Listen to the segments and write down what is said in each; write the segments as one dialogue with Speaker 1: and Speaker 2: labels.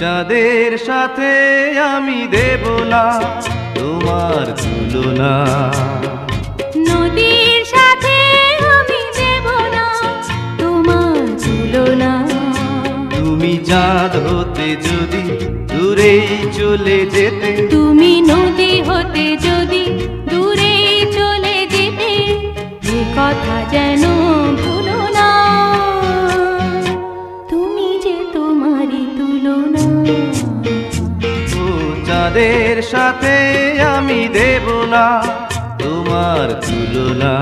Speaker 1: চাঁদের সাথে আমি দেব না তোমার তুলনা
Speaker 2: নদীর সাথে আমি দেব না তোমার তুলনা
Speaker 1: তুমি চাঁদ হতে যদি দূরে চলে যেতে
Speaker 2: তুমি নদী হতে যদি দূরে চলে যেতে কথা যেন
Speaker 1: সাথে আমি দেব না তোমার তুলনা।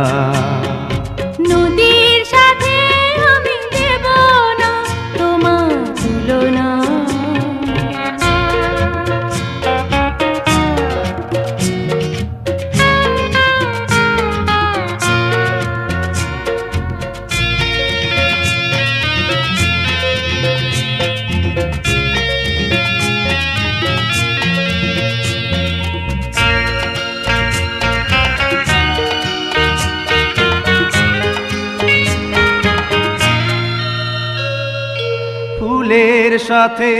Speaker 2: সাথে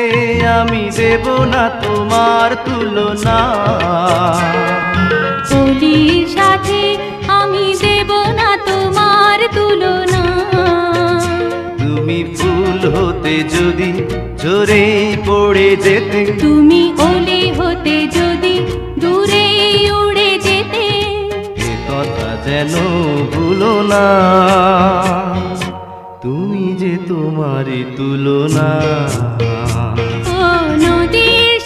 Speaker 2: আমি দেব না তোমার তুলনা। কলির সাথে আমি দেব না তোমার তুলনা।
Speaker 1: তুমি ফুল হতে যদি জোরে পড়ে যেতে।
Speaker 2: তুমি ওলি হতে যদি দূরে উড়ে যেতে।
Speaker 1: কথা যেন ভুলো না। তুমি যে তোমারই তুলনা।
Speaker 2: ও নদীর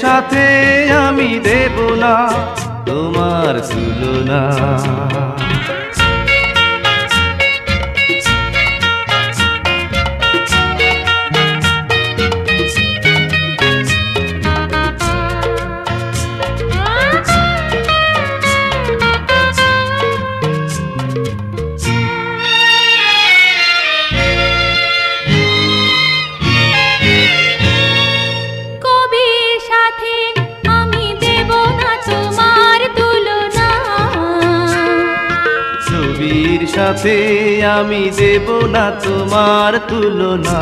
Speaker 2: সাথে আমি দেব না তোমার তুলনা।
Speaker 1: সাথে আমি দেব না তোমার তুলনা।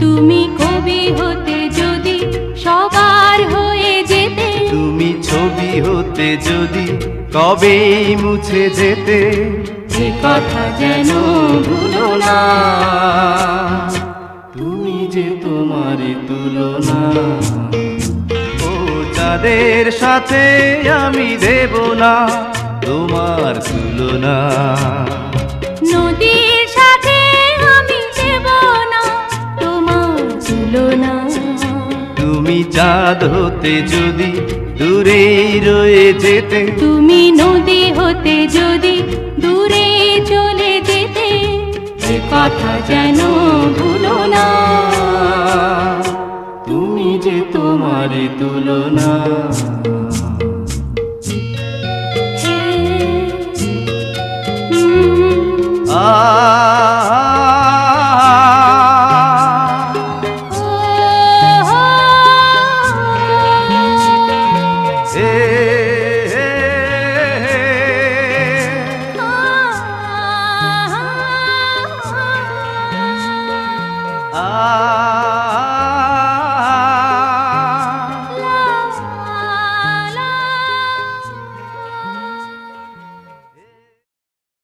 Speaker 2: তুমি কবি হতে যদি সবার হয়ে যেতে।
Speaker 1: তুমি ছবি হতে যদি কবে মুছে যেতে।
Speaker 2: এ কথা যেন ভুলো না।
Speaker 1: তুমি যে তোমার তুলনা। ও চাঁদের সাথে আমি দেব না তোমার তুলনা।
Speaker 2: নদীর সাথে আমি দেব না তোমার তুলনা।
Speaker 1: তুমি চাঁদ হতে যদি দূরে রয়ে যেতে
Speaker 2: তুমি নদী হতে যদি দূরে চলে যেতে এ কথা যেন ভুলো না।
Speaker 1: তুমি যে তোমারই তুলনা।